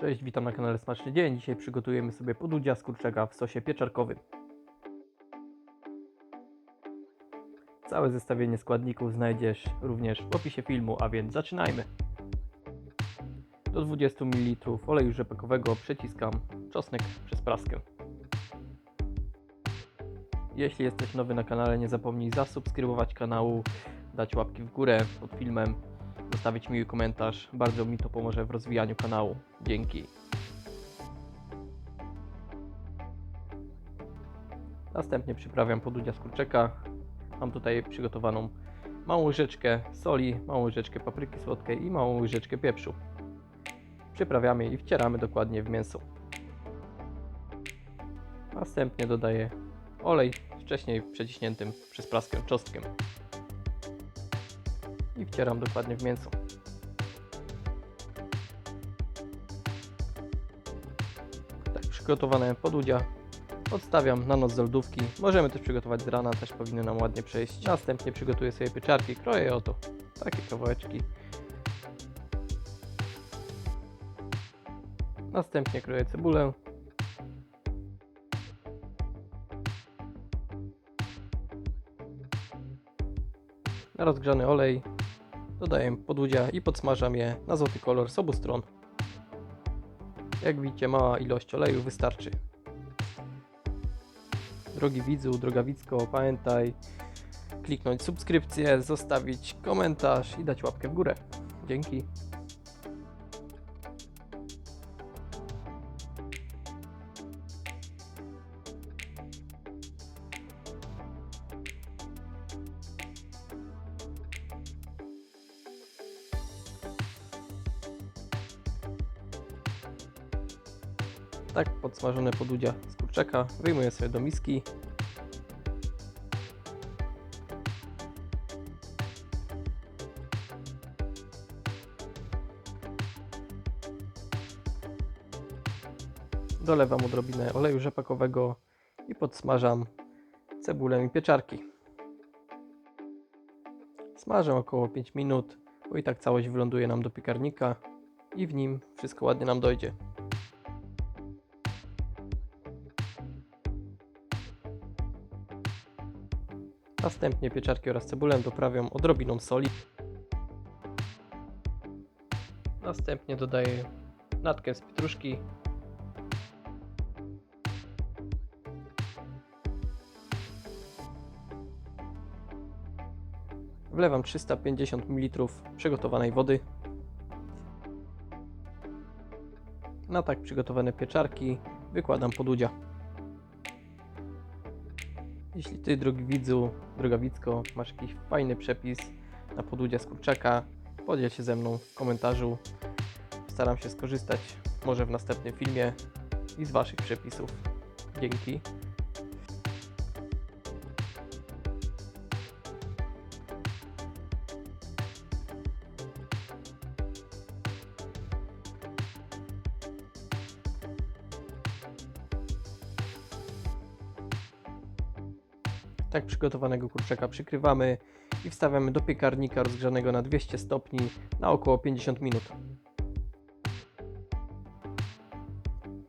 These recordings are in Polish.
Cześć, witam na kanale Smaczny Dzień. Dzisiaj przygotujemy sobie podudzia z kurczaka w sosie pieczarkowym. Całe zestawienie składników znajdziesz również w opisie filmu, a więc zaczynajmy. Do 20 ml oleju rzepakowego przeciskam czosnek przez praskę. Jeśli jesteś nowy na kanale, nie zapomnij zasubskrybować kanału, dać łapki w górę pod filmem, zostawić miły komentarz. Bardzo mi to pomoże w rozwijaniu kanału. Dzięki. Następnie przyprawiam podudzia z kurczaka. Mam tutaj przygotowaną małą łyżeczkę soli, małą łyżeczkę papryki słodkiej i małą łyżeczkę pieprzu. Przyprawiamy i wcieramy dokładnie w mięso. Następnie dodaję olej wcześniej przeciśniętym przez praskę czosnkiem i wcieram dokładnie w mięso. Tak przygotowane podudzia odstawiam na noc do lodówki. Możemy też przygotować z rana, też powinny nam ładnie przejść. Następnie przygotuję sobie pieczarki, kroję oto takie kawałeczki. Następnie kroję cebulę. Na rozgrzany olej dodaję podudzia i podsmażam je na złoty kolor z obu stron. Jak widzicie, mała ilość oleju wystarczy. Drogi widzu, droga widzko, pamiętaj kliknąć subskrypcję, zostawić komentarz i dać łapkę w górę. Dzięki. Tak podsmażone podudzia z kurczaka wyjmuję sobie do miski. Dolewam odrobinę oleju rzepakowego i podsmażam cebulę i pieczarki. Smażę około 5 minut, bo i tak całość wyląduje nam do piekarnika i w nim wszystko ładnie nam dojdzie. Następnie pieczarki oraz cebulę doprawiam odrobiną soli. Następnie dodaję natkę z pietruszki. Wlewam 350 ml przygotowanej wody. Na tak przygotowane pieczarki wykładam podudzia. Jeśli Ty, drogi widzu, droga widzko, masz jakiś fajny przepis na podudzia z kurczaka, podziel się ze mną w komentarzu. Staram się skorzystać może w następnym filmie i z Waszych przepisów. Dzięki. Tak przygotowanego kurczaka przykrywamy i wstawiamy do piekarnika rozgrzanego na 200 stopni na około 50 minut.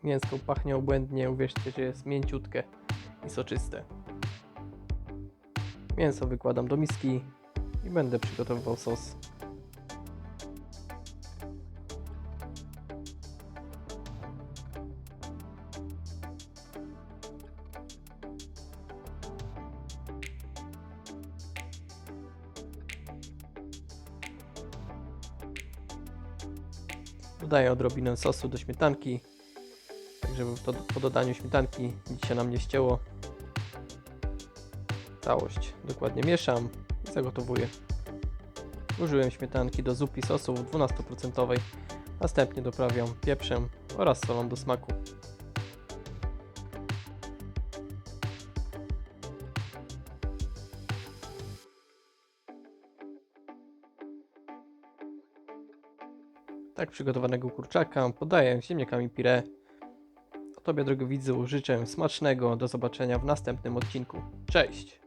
Mięsko pachnie obłędnie, uwierzcie, że jest mięciutkie i soczyste. Mięso wykładam do miski i będę przygotowywał sos. Dodaję odrobinę sosu do śmietanki, tak żeby to, po dodaniu śmietanki nic się nam nie ścięło. Całość dokładnie mieszam i zagotowuję. Użyłem śmietanki do zupi sosów 12%. Następnie doprawiam pieprzem oraz solą do smaku. Tak przygotowanego kurczaka podaję z ziemniakami pire. A Tobie, drogi widzu, życzę smacznego. Do zobaczenia w następnym odcinku. Cześć!